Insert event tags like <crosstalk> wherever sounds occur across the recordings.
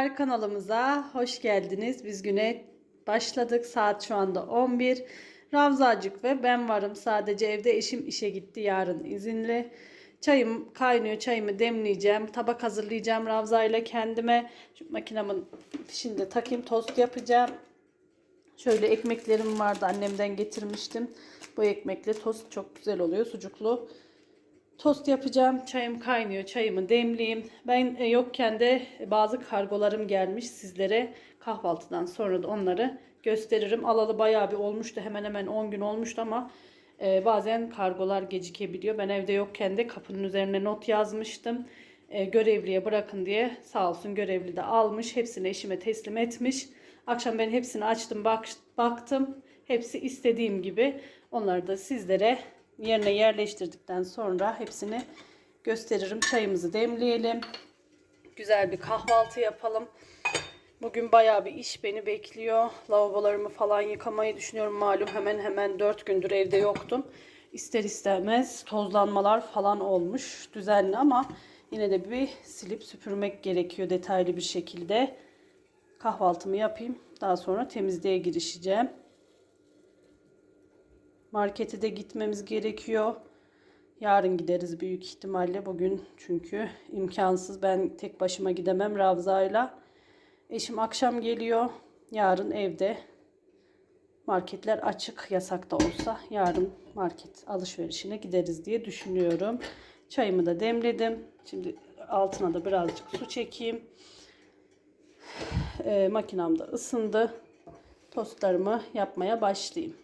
merhabalar kanalımıza hoş geldiniz. Biz güne başladık. Saat şu anda 11. Ravzacık ve ben varım. Sadece evde eşim işe gitti. Yarın izinli. Çayım kaynıyor. Çayımı demleyeceğim. Tabak hazırlayacağım Ravza ile kendime. Şu makinemin fişini takayım. Tost yapacağım. Şöyle ekmeklerim vardı. Annemden getirmiştim. Bu ekmekle tost çok güzel oluyor. Sucuklu. Tost yapacağım. Çayım kaynıyor. Çayımı demleyeyim. Ben e, yokken de bazı kargolarım gelmiş sizlere. Kahvaltıdan sonra da onları gösteririm. Alalı bayağı bir olmuştu. Hemen hemen 10 gün olmuştu ama e, bazen kargolar gecikebiliyor. Ben evde yokken de kapının üzerine not yazmıştım. E, görevliye bırakın diye sağ olsun görevli de almış. Hepsini eşime teslim etmiş. Akşam ben hepsini açtım bak, baktım. Hepsi istediğim gibi. Onları da sizlere yerine yerleştirdikten sonra hepsini gösteririm. Çayımızı demleyelim. Güzel bir kahvaltı yapalım. Bugün bayağı bir iş beni bekliyor. Lavabolarımı falan yıkamayı düşünüyorum. Malum hemen hemen 4 gündür evde yoktum. İster istemez tozlanmalar falan olmuş düzenli ama yine de bir silip süpürmek gerekiyor detaylı bir şekilde. Kahvaltımı yapayım. Daha sonra temizliğe girişeceğim. Markete de gitmemiz gerekiyor. Yarın gideriz büyük ihtimalle. Bugün çünkü imkansız. Ben tek başıma gidemem Ravza'yla. Eşim akşam geliyor. Yarın evde. Marketler açık yasak da olsa yarın market alışverişine gideriz diye düşünüyorum. Çayımı da demledim. Şimdi altına da birazcık su çekeyim. E, makinam da ısındı. Tostlarımı yapmaya başlayayım.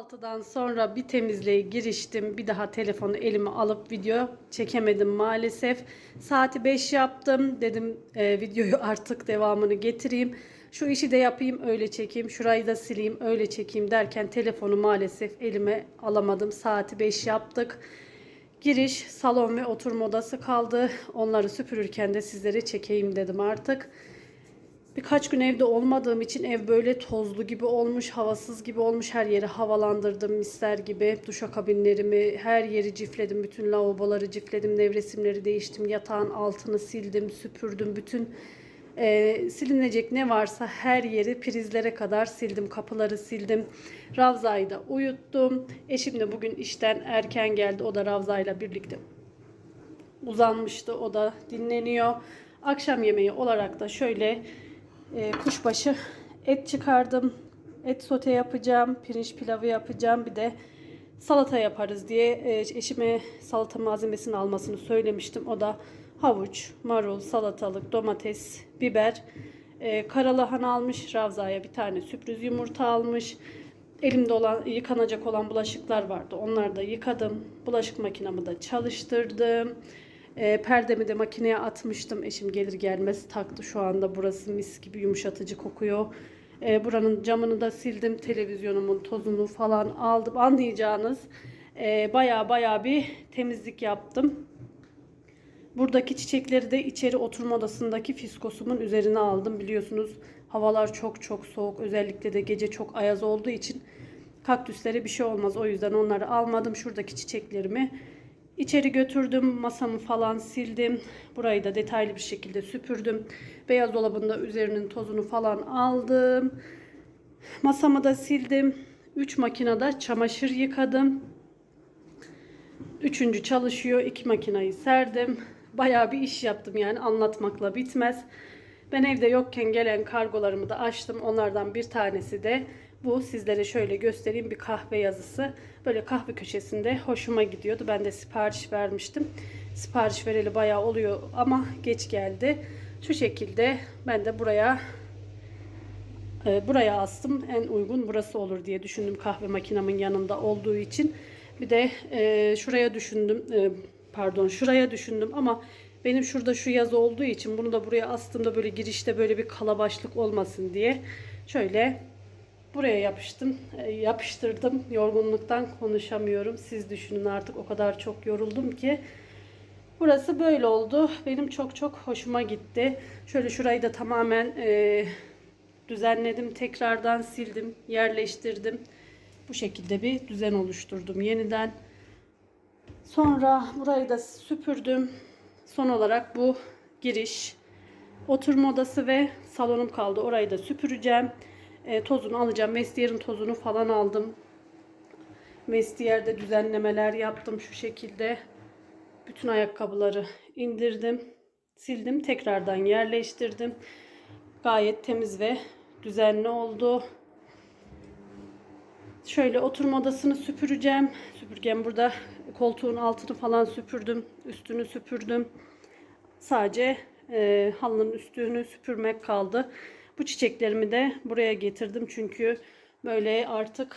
Kahvaltıdan sonra bir temizliğe giriştim. Bir daha telefonu elime alıp video çekemedim maalesef. Saati 5 yaptım. Dedim e, videoyu <laughs> artık devamını getireyim. Şu işi de yapayım öyle çekeyim. Şurayı da sileyim öyle çekeyim derken telefonu maalesef elime alamadım. Saati 5 yaptık. Giriş, salon ve oturma odası kaldı. Onları süpürürken de sizlere çekeyim dedim artık. Birkaç gün evde olmadığım için ev böyle tozlu gibi olmuş, havasız gibi olmuş. Her yeri havalandırdım misler gibi. Duşakabinlerimi, her yeri cifledim. Bütün lavaboları cifledim, nevresimleri değiştim. Yatağın altını sildim, süpürdüm. Bütün e, silinecek ne varsa her yeri prizlere kadar sildim. Kapıları sildim. Ravza'yı da uyuttum. Eşim de bugün işten erken geldi. O da Ravza'yla birlikte uzanmıştı. O da dinleniyor. Akşam yemeği olarak da şöyle e, kuşbaşı et çıkardım. Et sote yapacağım, pirinç pilavı yapacağım. Bir de salata yaparız diye e, eşime salata malzemesini almasını söylemiştim. O da havuç, marul, salatalık, domates, biber, e, karalahana almış. Ravza'ya bir tane sürpriz yumurta almış. Elimde olan yıkanacak olan bulaşıklar vardı. Onları da yıkadım. Bulaşık makinamı da çalıştırdım. E, perdemi de makineye atmıştım. Eşim gelir gelmez taktı şu anda. Burası mis gibi yumuşatıcı kokuyor. E, buranın camını da sildim. Televizyonumun tozunu falan aldım. Anlayacağınız e, baya baya bir temizlik yaptım. Buradaki çiçekleri de içeri oturma odasındaki fiskosumun üzerine aldım. Biliyorsunuz havalar çok çok soğuk. Özellikle de gece çok ayaz olduğu için kaktüslere bir şey olmaz. O yüzden onları almadım. Şuradaki çiçeklerimi içeri götürdüm. Masamı falan sildim. Burayı da detaylı bir şekilde süpürdüm. Beyaz dolabında üzerinin tozunu falan aldım. Masamı da sildim. 3 makinede çamaşır yıkadım. Üçüncü çalışıyor. iki makinayı serdim. Bayağı bir iş yaptım yani anlatmakla bitmez. Ben evde yokken gelen kargolarımı da açtım. Onlardan bir tanesi de bu. Sizlere şöyle göstereyim bir kahve yazısı. Böyle kahve köşesinde hoşuma gidiyordu. Ben de sipariş vermiştim. Sipariş vereli bayağı oluyor ama geç geldi. Şu şekilde ben de buraya e, buraya astım. En uygun burası olur diye düşündüm kahve makinamın yanında olduğu için. Bir de e, şuraya düşündüm. e, pardon şuraya düşündüm ama benim şurada şu yazı olduğu için bunu da buraya astığımda böyle girişte böyle bir kalabaşlık olmasın diye şöyle buraya yapıştım. e, yapıştırdım. Yorgunluktan konuşamıyorum. Siz düşünün artık o kadar çok yoruldum ki. Burası böyle oldu. Benim çok çok hoşuma gitti. Şöyle şurayı da tamamen e, düzenledim. Tekrardan sildim, yerleştirdim. Bu şekilde bir düzen oluşturdum yeniden. Sonra burayı da süpürdüm. Son olarak bu giriş, oturma odası ve salonum kaldı. Orayı da süpüreceğim. E, tozunu alacağım. Vestiyer'in tozunu falan aldım. Vestiyer'de düzenlemeler yaptım şu şekilde. Bütün ayakkabıları indirdim. Sildim. Tekrardan yerleştirdim. Gayet temiz ve düzenli oldu. Şöyle oturma odasını süpüreceğim. Süpürgen burada koltuğun altını falan süpürdüm. Üstünü süpürdüm. Sadece e, halının üstünü süpürmek kaldı. Bu çiçeklerimi de buraya getirdim. Çünkü böyle artık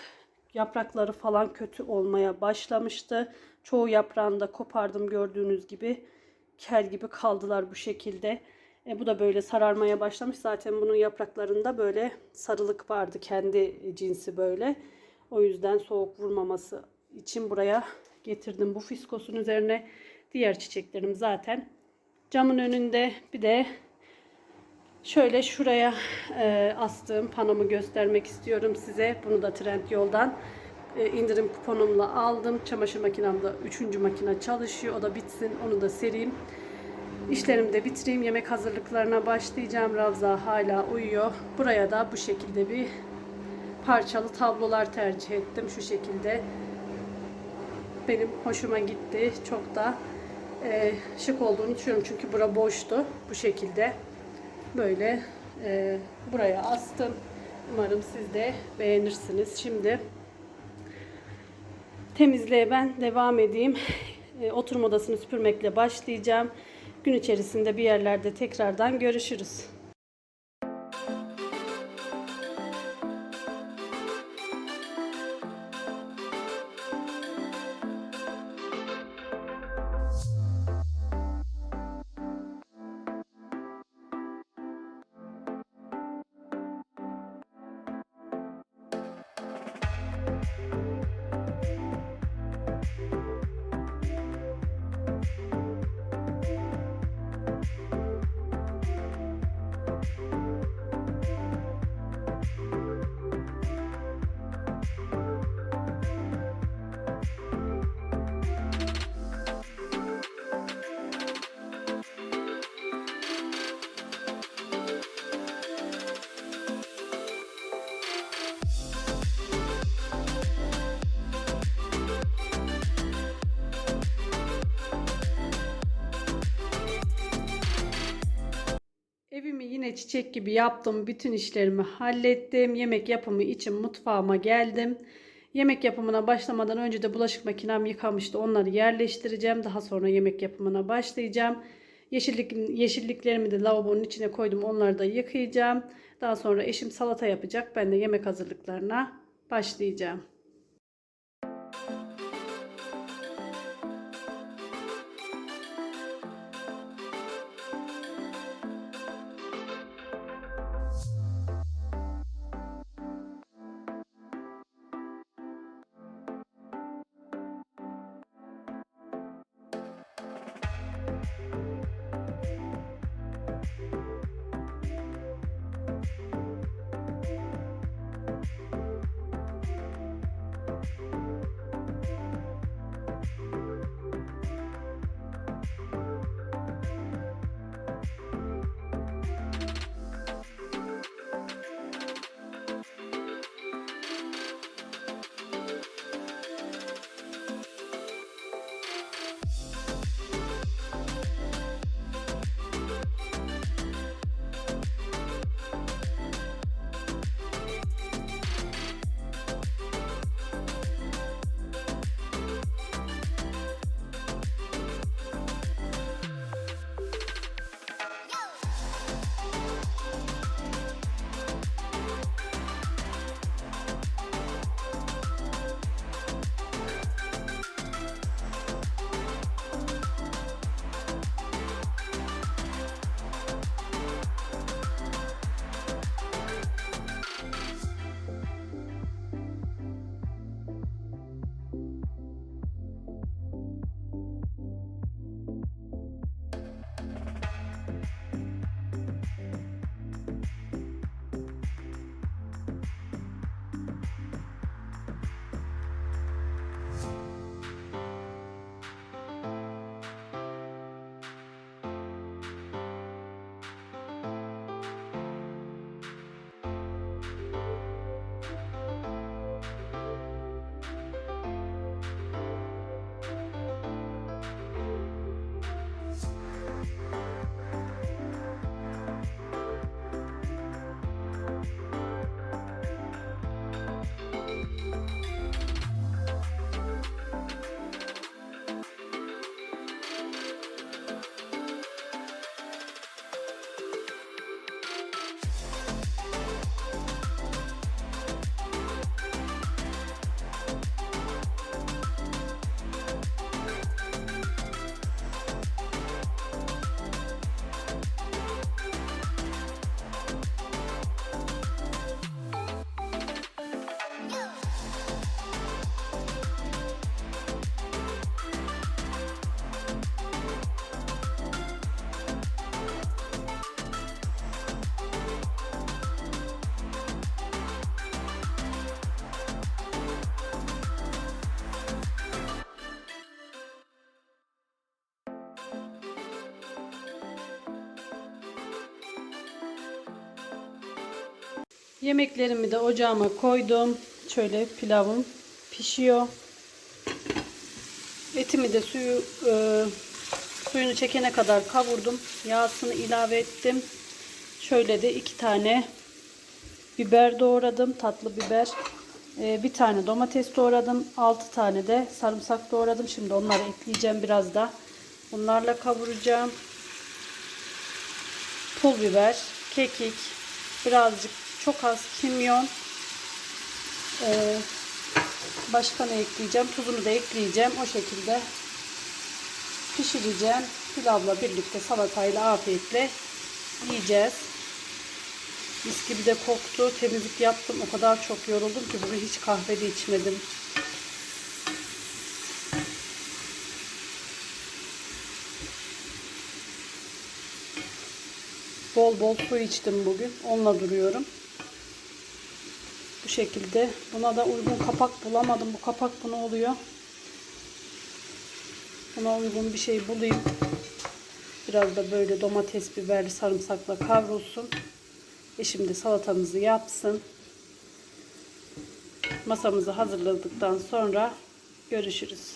yaprakları falan kötü olmaya başlamıştı. Çoğu yaprağını da kopardım gördüğünüz gibi. Kel gibi kaldılar bu şekilde. E, bu da böyle sararmaya başlamış. Zaten bunun yapraklarında böyle sarılık vardı. Kendi cinsi böyle. O yüzden soğuk vurmaması için buraya getirdim. Bu fiskosun üzerine diğer çiçeklerim zaten camın önünde. Bir de şöyle şuraya e, astığım panomu göstermek istiyorum size. Bunu da Trendyol'dan e, indirim kuponumla aldım. Çamaşır makinemde 3. makine çalışıyor. O da bitsin. Onu da sereyim. İşlerimi de bitireyim. Yemek hazırlıklarına başlayacağım. Ravza hala uyuyor. Buraya da bu şekilde bir parçalı tablolar tercih ettim. Şu şekilde benim hoşuma gitti. Çok da e, şık olduğunu düşünüyorum. Çünkü bura boştu. Bu şekilde böyle e, buraya astım. Umarım siz de beğenirsiniz. Şimdi temizliğe ben devam edeyim. E, oturma odasını süpürmekle başlayacağım. Gün içerisinde bir yerlerde tekrardan görüşürüz. Çiçek gibi yaptım. Bütün işlerimi hallettim. Yemek yapımı için mutfağıma geldim. Yemek yapımına başlamadan önce de bulaşık makinem yıkamıştı. Onları yerleştireceğim. Daha sonra yemek yapımına başlayacağım. Yeşillik, yeşilliklerimi de lavabonun içine koydum. Onları da yıkayacağım. Daha sonra eşim salata yapacak. Ben de yemek hazırlıklarına başlayacağım. Yemeklerimi de ocağıma koydum. Şöyle pilavım pişiyor. Etimi de suyu e, suyunu çekene kadar kavurdum. Yağsını ilave ettim. Şöyle de iki tane biber doğradım. Tatlı biber. E, bir tane domates doğradım. Altı tane de sarımsak doğradım. Şimdi onları ekleyeceğim biraz da. Bunlarla kavuracağım. Pul biber, kekik, birazcık çok az kimyon. Ee, başka ne ekleyeceğim? Tuzunu da ekleyeceğim. O şekilde pişireceğim. Pilavla birlikte salatayla afiyetle yiyeceğiz. Mis gibi de koktu. Temizlik yaptım. O kadar çok yoruldum ki bugün hiç kahve de içmedim. Bol bol su içtim bugün. Onunla duruyorum. Şekilde. Buna da uygun kapak bulamadım. Bu kapak bu ne oluyor? Buna uygun bir şey bulayım. Biraz da böyle domates, biberli, sarımsakla kavrulsun. Eşim de salatamızı yapsın. Masamızı hazırladıktan sonra görüşürüz.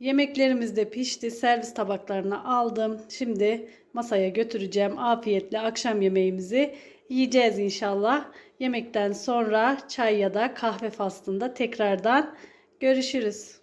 Yemeklerimiz de pişti. Servis tabaklarına aldım. Şimdi masaya götüreceğim. Afiyetle akşam yemeğimizi yiyeceğiz inşallah. Yemekten sonra çay ya da kahve faslında tekrardan görüşürüz.